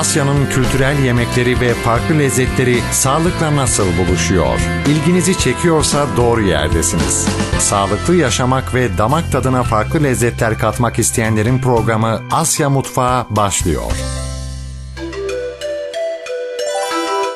Asya'nın kültürel yemekleri ve farklı lezzetleri sağlıkla nasıl buluşuyor? İlginizi çekiyorsa doğru yerdesiniz. Sağlıklı yaşamak ve damak tadına farklı lezzetler katmak isteyenlerin programı Asya Mutfağı başlıyor.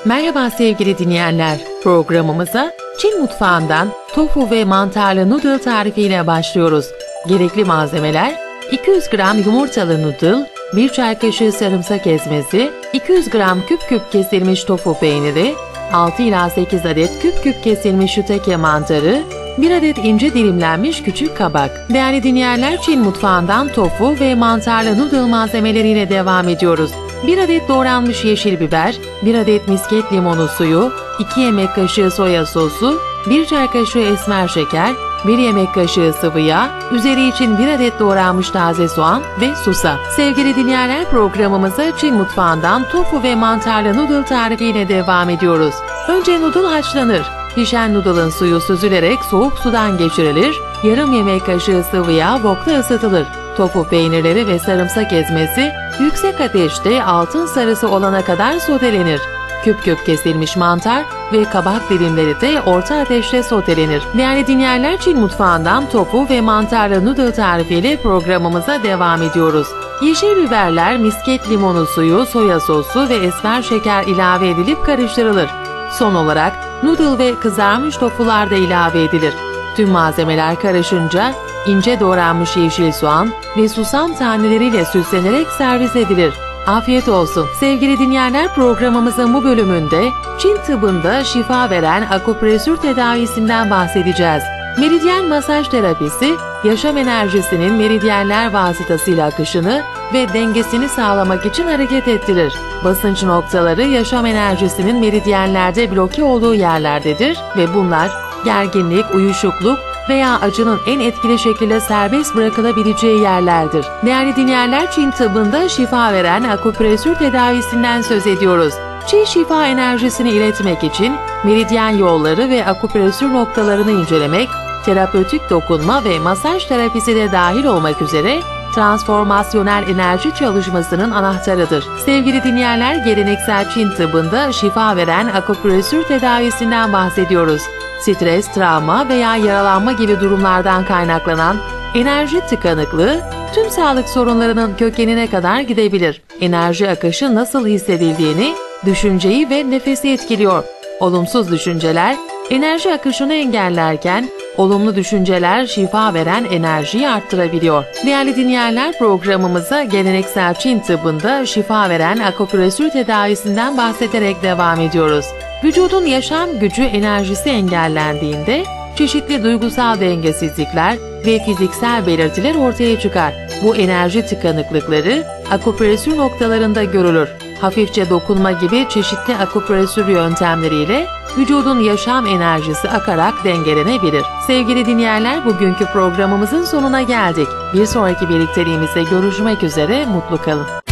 Merhaba sevgili dinleyenler. Programımıza Çin mutfağından tofu ve mantarlı noodle tarifiyle başlıyoruz. Gerekli malzemeler 200 gram yumurtalı noodle, 1 çay kaşığı sarımsak ezmesi, 200 gram küp küp kesilmiş tofu peyniri, 6 ila 8 adet küp küp kesilmiş şuteke mantarı, 1 adet ince dilimlenmiş küçük kabak. Değerli dinleyenler Çin mutfağından tofu ve mantarlı noodle malzemeleriyle devam ediyoruz. 1 adet doğranmış yeşil biber, 1 adet misket limonu suyu, 2 yemek kaşığı soya sosu, 1 çay kaşığı esmer şeker, 1 yemek kaşığı sıvı yağ, üzeri için 1 adet doğranmış taze soğan ve susa. Sevgili dinleyenler programımıza Çin mutfağından tofu ve mantarlı noodle tarifiyle devam ediyoruz. Önce noodle haşlanır. Pişen noodle'ın suyu süzülerek soğuk sudan geçirilir, yarım yemek kaşığı sıvı yağ wokta ısıtılır. Tofu peynirleri ve sarımsak ezmesi yüksek ateşte altın sarısı olana kadar sotelenir. Küp küp kesilmiş mantar ve kabak dilimleri de orta ateşte sotelenir. Değerli dinleyenler Çin mutfağından tofu ve mantarlı noodle tarifiyle programımıza devam ediyoruz. Yeşil biberler, misket limonu suyu, soya sosu ve esmer şeker ilave edilip karıştırılır. Son olarak noodle ve kızarmış tofular da ilave edilir. Tüm malzemeler karışınca ince doğranmış yeşil soğan ve susam taneleriyle süslenerek servis edilir. Afiyet olsun. Sevgili dinleyenler programımızın bu bölümünde Çin tıbbında şifa veren akupresür tedavisinden bahsedeceğiz. Meridyen masaj terapisi, yaşam enerjisinin meridyenler vasıtasıyla akışını ve dengesini sağlamak için hareket ettirir. Basınç noktaları yaşam enerjisinin meridyenlerde bloke olduğu yerlerdedir ve bunlar gerginlik, uyuşukluk veya acının en etkili şekilde serbest bırakılabileceği yerlerdir. Değerli dinleyenler Çin tıbbında şifa veren akupresür tedavisinden söz ediyoruz. Çin şifa enerjisini iletmek için meridyen yolları ve akupresür noktalarını incelemek, terapötik dokunma ve masaj terapisi de dahil olmak üzere transformasyonel enerji çalışmasının anahtarıdır. Sevgili dinleyenler, geleneksel Çin tıbbında şifa veren akupresür tedavisinden bahsediyoruz. Stres, travma veya yaralanma gibi durumlardan kaynaklanan enerji tıkanıklığı tüm sağlık sorunlarının kökenine kadar gidebilir. Enerji akışı nasıl hissedildiğini, düşünceyi ve nefesi etkiliyor. Olumsuz düşünceler enerji akışını engellerken olumlu düşünceler şifa veren enerjiyi arttırabiliyor. Değerli dinleyenler programımıza geleneksel Çin tıbbında şifa veren akupresür tedavisinden bahsederek devam ediyoruz. Vücudun yaşam gücü enerjisi engellendiğinde çeşitli duygusal dengesizlikler ve fiziksel belirtiler ortaya çıkar. Bu enerji tıkanıklıkları akupresür noktalarında görülür. Hafifçe dokunma gibi çeşitli akupresür yöntemleriyle vücudun yaşam enerjisi akarak dengelenebilir. Sevgili dinleyenler bugünkü programımızın sonuna geldik. Bir sonraki birlikteliğimizde görüşmek üzere mutlu kalın.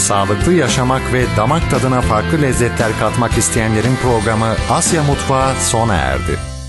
Sağlıklı yaşamak ve damak tadına farklı lezzetler katmak isteyenlerin programı Asya Mutfağı sona erdi.